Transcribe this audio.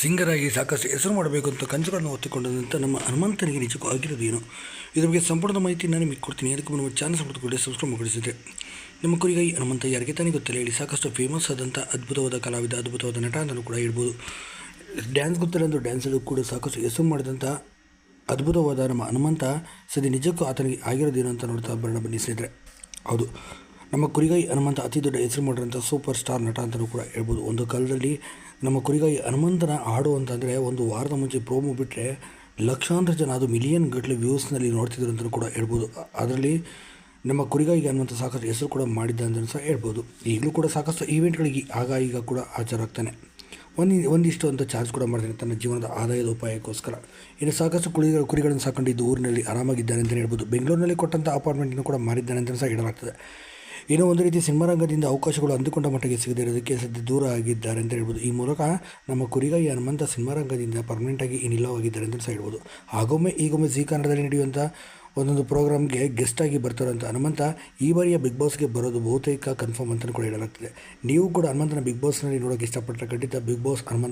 ಸಿಂಗರಾಗಿ ಸಾಕಷ್ಟು ಹೆಸರು ಮಾಡಬೇಕು ಅಂತ ಕಂಚುಗಳನ್ನು ಹೊತ್ತುಕೊಂಡಂಥ ನಮ್ಮ ಹನುಮಂತನಿಗೆ ನಿಜಕ್ಕೂ ಆಗಿರೋದೇನು ಇದರ ಬಗ್ಗೆ ಸಂಪೂರ್ಣ ಮಾಹಿತಿ ನಾನು ನಿಮಗೆ ಕೊಡ್ತೀನಿ. ಅದಕ್ಕೂ ನಮ್ಮ ಚಾನಲ್ ಸಬ್ಸ್ಕ್ರೈಬ್ ಮಾಡಿಸಿದೆ ನಮ್ಮ ಕುರಿಗಾಯಿ ಹನುಮಂತ ಯಾರಿಗೆ ತಾನೇ ಗೊತ್ತಿಲ್ಲ, ಹೇಳಿ ಸಾಕಷ್ಟು ಫೇಮಸ್ ಆದಂಥ ಅದ್ಭುತವಾದ ಕಲಾವಿದ, ಅದ್ಭುತವಾದ ನಟ ಅಂತಲೂ ಕೂಡ ಹೇಳ್ಬೋದು. ಡ್ಯಾನ್ಸ್ ಗೊತ್ತಿಲ್ಲ ಅಂದರೂ ಡ್ಯಾನ್ಸಲ್ಲೂ ಕೂಡ ಸಾಕಷ್ಟು ಹೆಸರು ಮಾಡಿದಂಥ ಅದ್ಭುತವಾದ ನಮ್ಮ ಹನುಮಂತ ಸದ್ಯ ನಿಜಕ್ಕೂ ಆತನಿಗೆ ಆಗಿರೋದೇನು ಅಂತ ನೋಡ್ತಾ ಬರೋಣ ಬನ್ನಿ ಸ್ನೇಹಿತರೆ. ಹೌದು. ನಮ್ಮ ಕುರಿಗಾಯಿ ಹನುಮಂತ ಅತಿ ದೊಡ್ಡ ಹೆಸರು ಮಾಡಿರೋಂಥ ಸೂಪರ್ ಸ್ಟಾರ್ ನಟ ಅಂತಲೂ ಕೂಡ ಹೇಳ್ಬೋದು. ಒಂದು ಕಾಲದಲ್ಲಿ ನಮ್ಮ ಕುರಿಗಾಯಿ ಹನುಮಂತನ ಹಾಡು ಅಂತಂದರೆ ಒಂದು ವಾರದ ಮುಂಚೆ ಪ್ರೋಮೋ ಬಿಟ್ಟರೆ ಲಕ್ಷಾಂತರ ಜನ ಅದು ಮಿಲಿಯನ್ ಗಟ್ಟಲೆ ವ್ಯೂಸ್ನಲ್ಲಿ ನೋಡ್ತಿದ್ರು ಅಂತಲೂ ಕೂಡ ಹೇಳ್ಬೋದು. ಅದರಲ್ಲಿ ನಮ್ಮ ಕುರಿಗಾಯಿಗೆ ಅನ್ನುವಂಥ ಸಾಕಷ್ಟು ಹೆಸರು ಕೂಡ ಮಾಡಿದ್ದ ಅಂತ ಸಹ ಹೇಳ್ಬೋದು. ಈಗಲೂ ಕೂಡ ಸಾಕಷ್ಟು ಈವೆಂಟ್ಗಳಿಗೆ ಆಗ ಈಗ ಕೂಡ ಹಾಜರಾಗ್ತಾನೆ. ಒಂದು, ಒಂದಿಷ್ಟು ಅಂತ ಚಾರ್ಜ್ ಕೂಡ ಮಾಡ್ತಾನೆ ತನ್ನ ಜೀವನದ ಆದಾಯದ ಉಪಾಯಕ್ಕೋಸ್ಕರ. ಇನ್ನು ಸಾಕಷ್ಟು ಕುರಿ ಕುರಿಗಳನ್ನು ಸಾಕೊಂಡಿದ್ದು ಊರಿನಲ್ಲಿ ಆರಾಮಾಗಿದ್ದಾನೆ ಅಂತಲೇ ಹೇಳ್ಬೋದು. ಬೆಂಗಳೂರಿನಲ್ಲಿ ಕೊಟ್ಟಂಥ ಅಪಾರ್ಟ್ಮೆಂಟನ್ನು ಕೂಡ ಮಾರಿದ್ದಾನೆ ಅಂತ ಸಹ ಹೇಳಲಾಗ್ತದೆ. ಇನ್ನು ಒಂದು ರೀತಿ ಸಿನಿಮಾ ರಂಗದಿಂದ ಅವಕಾಶಗಳು ಅಂದುಕೊಂಡ ಮಟ್ಟಿಗೆ ಸಿಗದೇ ಇರೋದಕ್ಕೆ ಸದ್ಯ ದೂರ ಆಗಿದ್ದಾರೆ ಅಂತ ಹೇಳ್ಬೋದು. ಈ ಮೂಲಕ ನಮ್ಮ ಕುರಿಗಾಯಿ ಹನುಮಂತ ಸಿನಿಮಾ ರಂಗದಿಂದ ಪರ್ಮನೆಂಟಾಗಿ ಇನ್ನಿಲ್ಲವಾಗಿದ್ದಾರೆ ಅಂತ ಹೇಳ್ಬೋದು. ಆಗೊಮ್ಮೆ ಈಗೊಮ್ಮೆ ಜೀ ಕನ್ನಡದಲ್ಲಿ ನಡೆಯುವಂಥ ಒಂದೊಂದು ಪ್ರೋಗ್ರಾಮ್ಗೆ ಗೆಸ್ಟ್ ಆಗಿ ಬರ್ತಾರಂಥ ಹನುಮಂತ, ಈ ಬಾರಿಯ ಬಿಗ್ ಬಾಸ್ಗೆ ಬರೋದು ಬಹುತೇಕ ಕನ್ಫರ್ಮ್ ಅಂತಲೂ ಕೂಡ ಹೇಳಲಾಗ್ತದೆ. ನೀವು ಕೂಡ ಹನುಮಂತನ ಬಿಗ್ ಬಾಸ್ನಲ್ಲಿ ನೋಡೋಕ್ಕೆ ಇಷ್ಟಪಟ್ಟರೆ ಖಂಡಿತ ಬಿಗ್ ಬಾಸ್ ಹನುಮಂತ